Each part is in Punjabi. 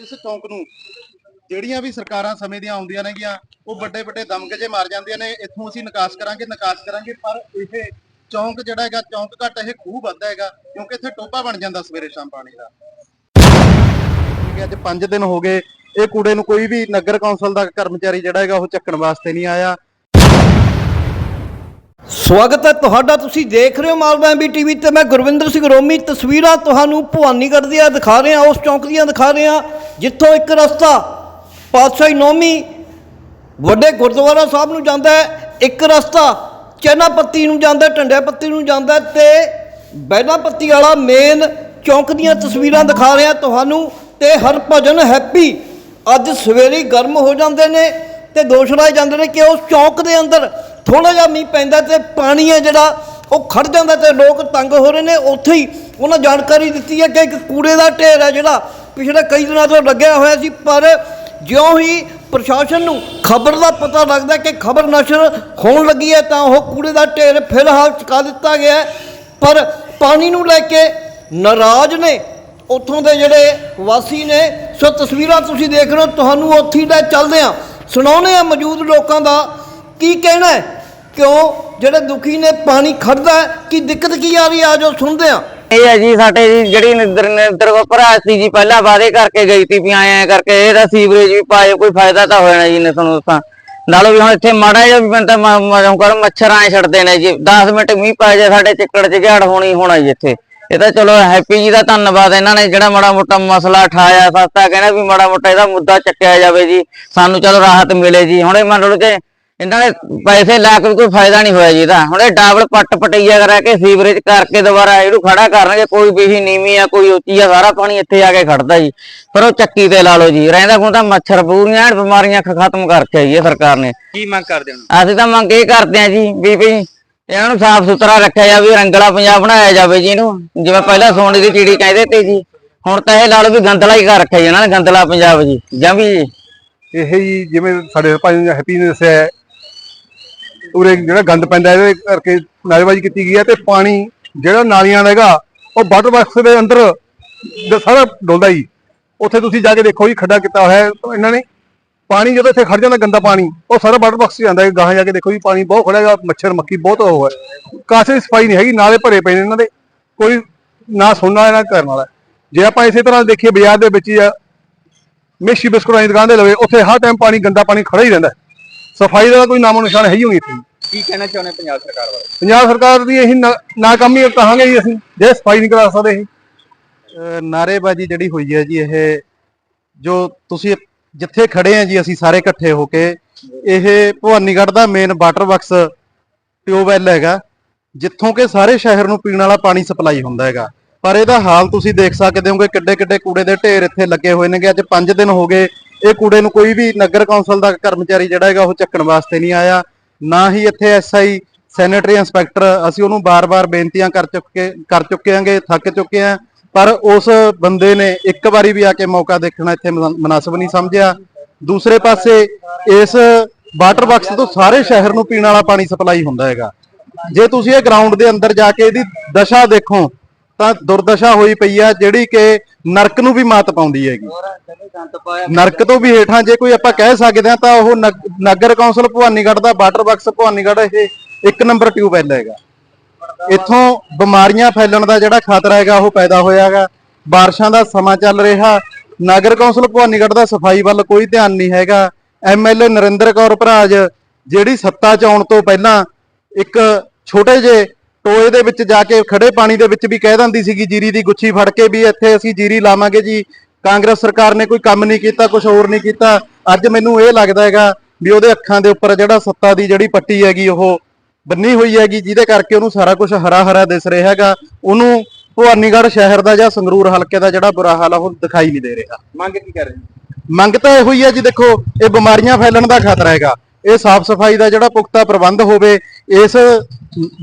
ਇਸ ਚੌਂਕ ਨੂੰ ਜਿਹੜੀਆਂ ਵੀ ਸਰਕਾਰਾਂ ਸਮੇਂ ਦੀਆਂ ਆਉਂਦੀਆਂ ਨੇਗੀਆਂ, ਉਹ ਵੱਡੇ ਵੱਡੇ ਦਮਗਜੇ ਮਾਰ ਜਾਂਦੀਆਂ ਨੇ, ਇੱਥੋਂ ਅਸੀਂ ਨਿਕਾਸ ਕਰਾਂਗੇ ਨਿਕਾਸ ਕਰਾਂਗੇ, ਪਰ ਇਹ ਚੌਂਕ ਜਿਹੜਾ ਹੈਗਾ, ਚੌਂਕ ਘੱਟ ਇਹ ਖੂਹ ਵੱਧਦਾ ਹੈਗਾ, ਕਿਉਂਕਿ ਇੱਥੇ ਟੋਪਾ ਬਣ ਜਾਂਦਾ ਸਵੇਰੇ ਸ਼ਾਮ ਪਾਣੀ ਦਾ। ਠੀਕ ਹੈ, ਅੱਜ 5 ਦਿਨ ਹੋ ਗਏ, ਇਹ ਕੂੜੇ ਨੂੰ ਕੋਈ ਵੀ ਨਗਰ ਕੌਂਸਲ ਦਾ ਕਰਮਚਾਰੀ ਜਿਹੜਾ ਹੈਗਾ, ਉਹ ਚੱਕਣ ਵਾਸਤੇ ਨਹੀਂ ਆਇਆ। ਸਵਾਗਤ ਹੈ ਤੁਹਾਡਾ, ਤੁਸੀਂ ਦੇਖ ਰਹੇ ਹੋ ਮਾਲਵਾ ਐਮਬੀ ਟੀਵੀ ਤੇ ਮੈਂ ਗੁਰਵਿੰਦਰ ਸਿੰਘ ਰੋਮੀ, ਤਸਵੀਰਾਂ ਤੁਹਾਨੂੰ ਭਵਾਨੀਗੜ੍ਹ ਦੀਆਂ ਦਿਖਾ ਰਿਹਾ, ਉਸ ਚੌਂਕ ਦੀਆਂ ਦਿਖਾ ਰਿਹਾ। ਜਿੱਥੋਂ ਇੱਕ ਰਸਤਾ ਪਾਤਸ਼ਾਹੀ ਨੌਮੀ ਵੱਡੇ ਗੁਰਦੁਆਰਾ ਸਾਹਿਬ ਨੂੰ ਜਾਂਦਾ ਹੈ, ਇੱਕ ਰਸਤਾ ਚੈਨਾਪੱਤੀ ਨੂੰ ਜਾਂਦਾ ਟੰਡਿਆਪੱਤੀ ਨੂੰ ਜਾਂਦਾ ਹੈ ਤੇ ਬੈਨਾ ਵਾਲਾ ਮੇਨ ਚੌਂਕ ਦੀਆਂ ਤਸਵੀਰਾਂ ਦਿਖਾ ਰਿਹਾ ਤੁਹਾਨੂੰ ਤੇ ਹਰਭਜਨ ਹੈਪੀ ਅੱਜ ਸਵੇਰੇ ਗਰਮ ਹੋ ਜਾਂਦੇ ਨੇ ਤੇ ਦੋਸ਼ ਲਾਏ ਜਾਂਦੇ ਨੇ ਕਿ ਉਸ ਚੌਂਕ ਦੇ ਅੰਦਰ ਥੋੜਾ ਜਿਹਾ ਮੀਂਹ ਪੈਂਦਾ ਤੇ ਪਾਣੀ ਹੈ ਜਿਹੜਾ, ਉਹ ਖੜ ਜਾਂਦਾ ਤੇ ਲੋਕ ਤੰਗ ਹੋ ਰਹੇ ਨੇ। ਉੱਥੇ ਹੀ ਉਹਨਾਂ ਜਾਣਕਾਰੀ ਦਿੱਤੀ ਹੈ ਕਿ ਇੱਕ ਕੂੜੇ ਦਾ ਢੇਰ ਹੈ ਜਿਹੜਾ ਪਿਛਲੇ ਕਈ ਦਿਨਾਂ ਤੋਂ ਲੱਗਿਆ ਹੋਇਆ ਸੀ, ਪਰ ਜਿਉਂ ਹੀ ਪ੍ਰਸ਼ਾਸਨ ਨੂੰ ਖਬਰ ਦਾ ਪਤਾ ਲੱਗਦਾ ਕਿ ਖਬਰ ਨਸ਼ਰ ਹੋਣ ਲੱਗੀ ਹੈ, ਤਾਂ ਉਹ ਕੂੜੇ ਦਾ ਢੇਰ ਫਿਲਹਾਲ ਚੁਕਾ ਦਿੱਤਾ ਗਿਆ ਪਰ ਪਾਣੀ ਨੂੰ ਲੈ ਕੇ ਨਾਰਾਜ਼ ਨੇ ਉੱਥੋਂ ਦੇ ਜਿਹੜੇ ਵਾਸੀ ਨੇ, ਸੋ ਤਸਵੀਰਾਂ ਤੁਸੀਂ ਦੇਖ ਰਹੇ ਹੋ, ਤੁਹਾਨੂੰ ਉੱਥੇ ਹੀ ਲੈ ਚੱਲਦੇ ਆ ਸੁਣਾਉਣੇ ਆ ਮੌਜੂਦ ਲੋਕਾਂ ਦਾ ਕੀ ਕਹਿਣਾ ਹੈ, ਕਿਉਂ ਜਿਹੜੇ ਦੁਖੀ ਨੇ, ਪਾਣੀ ਖੜਦਾ ਹੈ, ਕੀ ਦਿੱਕਤ ਕੀ ਆ ਰਹੀ ਹੈ ਆਜੋ ਸੁਣਦੇ ਆ ਇਹ ਹੈ ਜੀ, ਸਾਡੇ ਜੀ ਜਿਹੜੀ ਨਿੰਦਰ ਨਿੰਦਰ ਕੋ ਭਰਾ ਸੀ ਜੀ, ਪਹਿਲਾਂ ਵਾਅਦੇ ਕਰਕੇ ਗਈ ਸੀ ਵੀ ਆਏ ਕਰਕੇ ਇਹਦਾ ਸੀਵਰੇਜ ਵੀ ਪਾਏ ਕੋਈ ਫਾਇਦਾ ਤਾਂ ਹੋਇਆ ਜੀ ਨੇ ਤੁਹਾਨੂੰ ਤਾਂ ਨਾਲੋਂ ਵੀ ਹੁਣ ਇੱਥੇ ਮਾੜਾ ਜਿਹਾ ਵੀ ਮੈਂ ਤਾਂ ਕਰ ਮੱਛਰ ਆਏ ਛੱਡਦੇ ਨੇ ਜੀ। 10 ਮਿੰਟ ਮੀਂਹ ਪੈ ਜਾਏ, ਸਾਡੇ ਚਿੱਕੜ ਚ ਝਾੜ ਹੋਣੀ ਹੋਣਾ ਜੀ ਇੱਥੇ। ਇਹ ਤਾਂ ਚਲੋ ਹੈਪੀ ਜੀ ਦਾ ਧੰਨਵਾਦ, ਇਹਨਾਂ ਨੇ ਜਿਹੜਾ ਮਾੜਾ ਮੋਟਾ ਮਸਲਾ ਉਠਾਇਆ ਸਸਤਾ ਕਹਿੰਦਾ ਵੀ ਮਾੜਾ ਮੋਟਾ ਇਹਦਾ ਮੁੱਦਾ ਚੱਕਿਆ ਜਾਵੇ ਜੀ। ਸਾਨੂੰ ਚਲੋ ਰਾਹਤ ਮਿਲੇ ਜੀ। ਹੁਣ ਇਹ ਮੰਨ ਲਓ ਕਿ ਇਹਨਾਂ ਨੇ ਪੈਸੇ ਲਾ ਕੇ ਕੋਈ ਫਾਇਦਾ ਨਹੀਂ ਹੋਇਆ ਜੀ ਇਹਦਾ। ਹੁਣ ਇਹ ਡਬਲ ਪੱਟ ਪਟਈਆ ਕਰਾ ਕੇ ਸੀਵਰੇਜ ਕਰਕੇ ਦੁਬਾਰਾ ਇਹਨੂੰ ਖੜਾ ਕਰਨਗੇ ਕੋਈ ਵੀ ਨੀਵੀਂ ਆ ਕੋਈ ਉੱਚੀ ਆ ਸਾਰਾ ਪਾਣੀ ਇੱਥੇ ਆ ਕੇ ਖੜਦਾ ਜੀ। ਪਰ ਉਹ ਚੱਕੀ ਤੇ ਲਾ ਲਓ ਜੀ। ਰਹਿੰਦਾ ਖੁੰਦਾ ਮੱਛਰ ਪੂਰੀਆਂ ਐਨ ਬਿਮਾਰੀਆਂ ਖਤਮ ਕਰਕੇ ਆਈ ਹੈ ਸਰਕਾਰ ਨੇ। ਕੀ ਮੰਗ ਕਰਦੇ ਹੋ? ਅਸੀਂ ਤਾਂ ਮੰਗ ਇਹ ਕਰਦੇ ਆ ਜੀ ਵੀ ਵੀ ਇਹਨਾਂ ਨੂੰ ਸਾਫ਼ ਸੁਥਰਾ ਰੱਖਿਆ ਜਾਵੇ ਰੰਗਲਾ ਪੰਜਾਬ ਬਣਾਇਆ ਜਾਵੇ ਜੀ ਇਹਨੂੰ। ਜਿਵੇਂ ਪਹਿਲਾਂ ਸੋਨੇ ਦੀ ਚਿੜੀ ਕਹਿੰਦੇ ਤੇ ਜੀ ਹੁਣ ਤਾਂ ਇਹ ਲਾ ਲਓ ਵੀ ਗੰਦਲਾ ਹੀ ਕਰ ਰੱਖਿਆ ਜੀ ਇਹਨਾਂ ਨੇ ਗੰਦਲਾ ਪੰਜਾਬ ਜੀ। ਜਾਂ ਵੀ ਇਹ ਹੀ ਜਿਵੇਂ ਸਾਡੇ ਭਾਈ ਹੈਪੀ ਨੇ ਦੱਸਿਆ ਹੈ, ਉਰੇ ਜਿਹੜਾ ਗੰਦ ਪੈਂਦਾ ਇਹਦੇ ਕਰਕੇ ਨਾਲੇਬਾਜ਼ੀ ਕੀਤੀ ਗਈ ਹੈ ਤੇ ਪਾਣੀ ਜਿਹੜਾ ਨਾਲੀਆਂ ਦਾ ਹੈਗਾ, ਉਹ ਵਾਟਰ ਬਾਕਸ ਦੇ ਅੰਦਰ ਦ- ਸਾਰਾ ਡੁੱਲਦਾ ਹੀ ਉੱਥੇ ਤੁਸੀਂ ਜਾ ਕੇ ਦੇਖੋ ਜੀ, ਖੱਡਾ ਕੀਤਾ ਹੋਇਆ ਹੈ ਇਹਨਾਂ ਨੇ। ਪਾਣੀ ਜਦੋਂ ਇੱਥੇ ਖੜ ਜਾਂਦਾ ਗੰਦਾ ਪਾਣੀ, ਉਹ ਸਾਰਾ ਵਾਟਰ ਬਾਕਸ 'ਚ ਜਾਂਦਾ ਹੈ। ਗਾਹਾਂ ਜਾ ਕੇ ਦੇਖੋ ਜੀ, ਪਾਣੀ ਬਹੁਤ ਖੜਾ ਹੈਗਾ, ਮੱਛਰ ਮੱਖੀ ਬਹੁਤ ਉਹ ਹੈ। ਕਾਸੇ ਦੀ ਸਫ਼ਾਈ ਨਹੀਂ ਹੈਗੀ, ਨਾਲੇ ਭਰੇ ਪਏ ਨੇ ਇਹਨਾਂ ਦੇ। ਕੋਈ ਨਾ ਸੁਣਨਾ ਹੈ ਨਾ ਕਰਨ ਵਾਲਾ। ਜੇ ਆਪਾਂ ਇਸੇ ਤਰ੍ਹਾਂ ਦੇਖੀਏ ਬਾਜ਼ਾਰ ਦੇ ਵਿੱਚ ਹੀ ਆ ਮੇਸ਼ੀ ਬਿਸਕੁਟਾਂ ਦੀ ਦੁਕਾਨ ਦੇ ਲਵੇ, ਉੱਥੇ ਹਰ ਟਾਈਮ ਪਾਣੀ, ਗੰਦਾ ਪਾਣੀ ਖੜਾ ਹੀ ਰਹਿੰਦਾ ਸਫ਼ਾਈ ਦਾ ਕੋਈ ਨਾਮੋ ਨਿਸ਼ਾਨ ਹੈ ਹੀ ਨਹੀਂ ਇੱਥੇ। ਕੀ ਕਹਿਣਾ ਚਾਹੁੰਦੇ ਪੰਜਾਬ ਸਰਕਾਰ ਬਾਰੇ? ਪੰਜਾਬ ਸਰਕਾਰ ਦੀ ਇਹੀ ਨਾਕਾਮੀ ਕਹਾਂਗੇ ਜੀ ਅਸੀਂ ਜੇ ਸਫ਼ਾਈ ਨਹੀਂ ਕਰਾ ਸਕਦੇ ਇਹ ਅਹ ਨਾਅਰੇਬਾਜ਼ੀ ਜਿਹੜੀ ਹੋਈ ਹੈ ਜੀ ਇਹ ਜੋ ਤੁਸੀਂ ਜਿੱਥੇ ਖੜੇ ਆ ਜੀ ਅਸੀਂ ਸਾਰੇ ਇਕੱਠੇ ਹੋ ਕੇ ਇਹ ਭਵਾਨੀਗੜ੍ਹ ਦਾ ਮੇਨ ਵਾਟਰ ਬਾਕਸ ਟਿਊਬਵੈਲ ਹੈਗਾ ਜਿੱਥੋਂ ਕਿ ਸਾਰੇ ਸ਼ਹਿਰ ਨੂੰ ਪੀਣ ਵਾਲਾ ਪਾਣੀ ਸਪਲਾਈ ਹੁੰਦਾ ਹੈਗਾ। ਪਰ ਇਹਦਾ ਹਾਲ ਤੁਸੀਂ ਦੇਖ ਸਕਦੇ ਹੋਗੇ ਕਿੱਡੇ ਕਿੱਡੇ ਕੂੜੇ ਦੇ ਢੇਰ ਇੱਥੇ ਲੱਗੇ ਹੋਏ ਨੇਗੇ ਅੱਜ 5 ਦਿਨ ਹੋ ਗਏ ਇਹ ਕੂੜੇ ਨੂੰ ਕੋਈ ਵੀ ਨਗਰ ਕੌਂਸਲ ਦਾ ਕਰਮਚਾਰੀ ਜਿਹੜਾ ਹੈਗਾ ਉਹ ਚੱਕਣ ਵਾਸਤੇ ਨਹੀਂ ਆਇਆ। ਨਾ ਹੀ ਇੱਥੇ ਐਸਆਈ ਸੈਨੇਟਰੀ ਇੰਸਪੈਕਟਰ, ਅਸੀਂ ਉਹਨੂੰ ਬਾਰ-ਬਾਰ ਬੇਨਤੀਆਂ ਕਰ ਚੁੱਕੇ ਕਰ ਚੁੱਕੇ ਆਂਗੇ ਥੱਕ ਚੁੱਕੇ ਆਂ ਪਰ ਉਸ ਬੰਦੇ ਨੇ ਇੱਕ ਵਾਰੀ ਵੀ ਆ ਕੇ ਮੌਕਾ ਦੇਖਣਾ ਇੱਥੇ ਮਨਾ- ਮੁਨਾਸਬ ਨਹੀਂ ਸਮਝਿਆ। ਦੂਸਰੇ ਪਾਸੇ ਇਸ ਵਾਟਰ ਬਾਕਸ ਤੋਂ ਸਾਰੇ ਸ਼ਹਿਰ ਨੂੰ ਪੀਣ ਵਾਲਾ ਪਾਣੀ ਸਪਲਾਈ ਹੁੰਦਾ ਹੈਗਾ। ਜੇ ਤੁਸੀਂ ਇਹ ਗਰਾਊਂਡ ਦੇ ਅੰਦਰ ਜਾ ਕੇ ਇਹਦੀ ਦਸ਼ਾ ਦੇਖੋ ਤਾਂ ਦੁਰਦਸ਼ਾ ਹੋਈ ਪਈ ਆ, ਜਿਹੜੀ ਕਿ ਨਰਕ ਨੂੰ ਵੀ ਮਾਤ ਪਾਉਂਦੀ ਹੈਗੀ। ਨਰਕ ਤੋਂ ਵੀ ਹੇਠਾਂ ਜੇ ਕੋਈ ਆਪਾਂ ਕਹਿ ਸਕਦੇ ਹਾਂ, ਤਾਂ ਉਹ ਨਗਰ ਕੌਂਸਲ ਭਵਾਨੀਗੜ੍ਹ ਦਾ ਵਾਟਰ ਬਾਕਸ ਭਵਾਨੀਗੜ੍ਹ, ਇਹ ਇੱਕ ਨੰਬਰ ਟਿਊਬਵੈਲ ਹੈਗਾ। ਇੱਥੋਂ ਬਿਮਾਰੀਆਂ ਫੈਲਣ ਦਾ ਜਿਹੜਾ ਖਤਰਾ ਹੈਗਾ, ਉਹ ਪੈਦਾ ਹੋਇਆ ਹੈਗਾ। ਬਾਰਿਸ਼ਾਂ ਦਾ ਸਮਾਂ ਚੱਲ ਰਿਹਾ। ਨਗਰ ਕੌਂਸਲ ਭਵਾਨੀਗੜ੍ਹ ਦਾ ਸਫ਼ਾਈ ਵੱਲ ਕੋਈ ਧਿਆਨ ਨਹੀਂ ਹੈਗਾ। ਐਮਐਲਏ ਨਰਿੰਦਰ ਕੌਰ ਭਰਾਜ, ਜਿਹੜੀ ਸੱਤਾ ਚ ਆਉਣ ਤੋਂ ਪਹਿਲਾਂ ਇੱਕ ਛੋਟੇ ਜਿਹੇ ਟੋਏ ਦੇ ਵਿੱਚ ਜਾ ਕੇ ਖੜੇ ਪਾਣੀ ਦੇ ਵਿੱਚ ਵੀ ਕਹਿ ਦਿੰਦੀ ਸੀਗੀ ਜੀਰੀ ਦੀ ਗੁੱਛੀ ਫੜ ਕੇ ਵੀ ਇੱਥੇ ਅਸੀਂ ਜੀਰੀ ਲਾਵਾਂਗੇ ਜੀ। ਕਾਂਗਰਸ ਸਰਕਾਰ ਨੇ ਕੋਈ ਕੰਮ ਨਹੀਂ ਕੀਤਾ ਕੁਝ ਹੋਰ ਨਹੀਂ ਕੀਤਾ। ਅੱਜ ਮੈਨੂੰ ਇਹ ਲੱਗਦਾ ਹੈਗਾ ਵੀ ਉਹਦੇ ਅੱਖਾਂ ਦੇ ਉੱਪਰ ਜਿਹੜਾ ਸੱਤਾ ਦੀ ਜਿਹੜੀ ਪੱਟੀ ਹੈਗੀ ਉਹ ਬੰਨੀ ਹੋਈ ਹੈਗੀ ਜਿਹਦੇ ਕਰਕੇ ਉਹਨੂੰ ਸਾਰਾ ਕੁਝ ਹਰਾ ਹਰਾ ਦਿਸ ਰਿਹਾ ਹੈਗਾ। ਉਹਨੂੰ ਭਵਾਨੀਗੜ੍ਹ ਸ਼ਹਿਰ ਦਾ ਜਾਂ ਸੰਗਰੂਰ ਹਲਕੇ ਦਾ ਜਿਹੜਾ ਬੁਰਾ ਹਾਲ ਆ ਉਹ ਦਿਖਾਈ ਨਹੀਂ ਦੇ ਰਿਹਾ। ਮੰਗ ਕੀ ਕਰ ਰਹੇ ਮੰਗ ਤਾਂ ਇਹੋ ਹੀ ਹੈ ਜੀ ਦੇਖੋ ਇਹ ਬਿਮਾਰੀਆਂ ਫੈਲਣ ਦਾ ਖਤਰਾ ਹੈਗਾ। ਇਹ ਸਾਫ਼ ਸਫ਼ਾਈ ਦਾ ਜਿਹੜਾ ਪੁਖਤਾ ਪ੍ਰਬੰਧ ਹੋਵੇ ਇਸ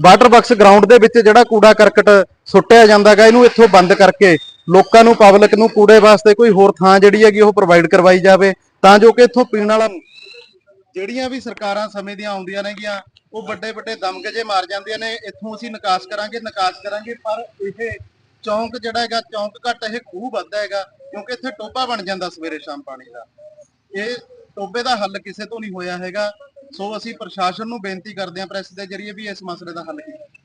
ਵਾਟਰ ਬਾਕਸ ਗਰਾਊਂਡ ਦੇ ਵਿੱਚ ਜਿਹੜਾ ਕੂੜਾ ਕਰਕਟ ਸੁੱਟਿਆ ਜਾਂਦਾ ਇਹਨੂੰ ਇੱਥੋਂ ਬੰਦ ਕਰਕੇ ਲੋਕਾਂ ਨੂੰ, ਪਬਲਿਕ ਨੂੰ, ਕੂੜੇ ਵਾਸਤੇ ਕੋਈ ਹੋਰ ਥਾਂ ਜਿਹੜੀ ਹੈਗੀ ਉਹ ਪ੍ਰੋਵਾਈਡ ਕਰਵਾਈ ਜਾਵੇ, ਤਾਂ ਜੋ ਕਿ ਇੱਥੋਂ ਪੀਣ ਵਾਲਾ ਜਿਹੜੀਆਂ ਵੀ ਸਰਕਾਰਾਂ ਸਮੇਂ ਦੀਆਂ ਆਉਂਦੀਆਂ ਨੇਗੀਆਂ, ਉਹ ਵੱਡੇ ਵੱਡੇ ਦਮਗਜੇ ਮਾਰ ਜਾਂਦੀਆਂ ਨੇ, ਇੱਥੋਂ ਅਸੀਂ ਨਿਕਾਸ ਕਰਾਂਗੇ ਨਿਕਾਸ ਕਰਾਂਗੇ, ਪਰ ਇਹ ਚੌਂਕ ਜਿਹੜਾ ਹੈਗਾ, ਚੌਂਕ ਘੱਟ ਇਹ ਖੂਹ ਵੱਧਦਾ ਹੈਗਾ, ਕਿਉਂਕਿ ਇੱਥੇ ਟੋਬਾ ਬਣ ਜਾਂਦਾ ਸਵੇਰੇ ਸ਼ਾਮ ਪਾਣੀ ਦਾ। ਇਹ ਟੋਬੇ ਦਾ ਹੱਲ ਕਿਸੇ ਤੋਂ ਨਹੀਂ ਹੋਇਆ ਹੈਗਾ। ਸੋ ਅਸੀਂ ਪ੍ਰਸ਼ਾਸਨ ਨੂੰ ਬੇਨਤੀ ਕਰਦੇ ਹਾਂ ਪ੍ਰੈਸ ਦੇ ਜਰੀਏ ਵੀ ਇਸ ਮਸਲੇ ਦਾ ਹੱਲ ਕੀਤਾ